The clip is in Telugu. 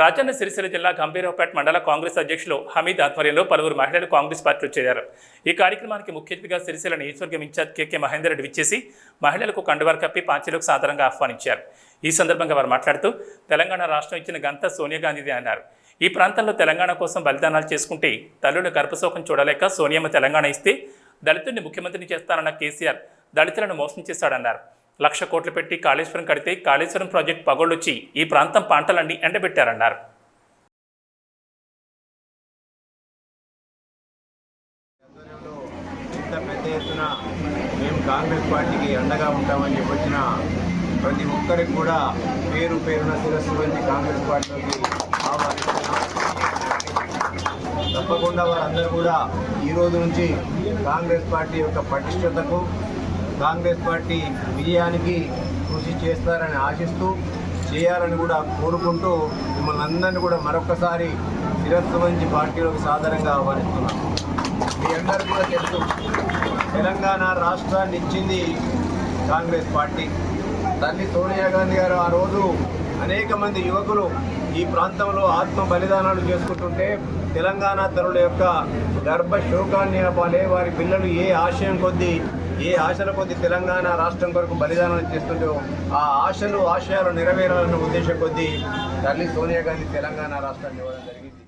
రాజన్న సిరిసిల్ల జిల్లా గంభీరావుపేట మండల కాంగ్రెస్ అధ్యక్షులు హమీద్ ఆధ్వర్యంలో పలువురు మహిళలు కాంగ్రెస్ పార్టీలో చేరారు. ఈ కార్యక్రమానికి ముఖ్య అతిథిగా సిరిసిల్ల నియోజకవర్గం ఇన్ఛార్జ్ కేకే మహేందర్ రెడ్డి విచ్చేసి మహిళలకు కండువారు కప్పి పార్టీలకు సాధారణంగా ఆహ్వానించారు. ఈ సందర్భంగా వారు మాట్లాడుతూ తెలంగాణ రాష్ట్రం ఇచ్చిన గంత సోనియా గాంధీదే అన్నారు. ఈ ప్రాంతంలో తెలంగాణ కోసం బలిదానాలు చేసుకుంటే తల్లుల గర్భశోకం చూడలేక సోనియమ్మ తెలంగాణ ఇస్తే దళితుడిని ముఖ్యమంత్రిని చేస్తానన్న కేసీఆర్ దళితులను మోసం చేశాడన్నారు. లక్ష కోట్లు పెట్టి కాళేశ్వరం కడితే కాళేశ్వరం ప్రాజెక్టు పగొళ్ళొచ్చి ఈ ప్రాంతం పంటలన్నీ ఎండబెట్టారన్నారు. పెద్ద ఎత్తున మేము కాంగ్రెస్ పార్టీకి అండగా ఉంటామని చెప్పి వచ్చిన ప్రతి ఒక్కరికి కూడా పేరు పేరున శిరస్సు వెళ్ళి కాంగ్రెస్ పార్టీలోకి ఆహ్వానిస్తున్నాం తప్పకుండా వారందరూ కూడా ఈ రోజు నుంచి కాంగ్రెస్ పార్టీ యొక్క పటిష్టతకు కాంగ్రెస్ పార్టీ విజయానికి కృషి చేస్తారని ఆశిస్తూ చేయాలని కూడా కోరుకుంటూ మిమ్మల్ని అందరినీ కూడా మరొకసారి శిరస్సు వంచి పార్టీలోకి సాధారణంగా ఆహ్వానిస్తున్నాం. మీ అందరు కూడా తెలుసు తెలంగాణ రాష్ట్రాన్ని ఇచ్చింది కాంగ్రెస్ పార్టీ. తల్లి సోనియా గాంధీ గారు ఆ రోజు అనేక మంది యువకులు ఈ ప్రాంతంలో ఆత్మ బలిదానాలు చేసుకుంటుంటే తెలంగాణ తరుల యొక్క గర్భ శోకాన్ని ఆపాలి వారి పిల్లలు ఏ ఆశయం కొద్దీ ఏ ఆశల కొద్దీ తెలంగాణ రాష్ట్రం కొరకు బలిదానాలు చేస్తుంటో ఆ ఆశలు ఆశయాలు నెరవేరాలన్న ఉద్దేశం కొద్దీ తల్లి సోనియా గాంధీ తెలంగాణ రాష్ట్రాన్ని ఇవ్వడం జరిగింది.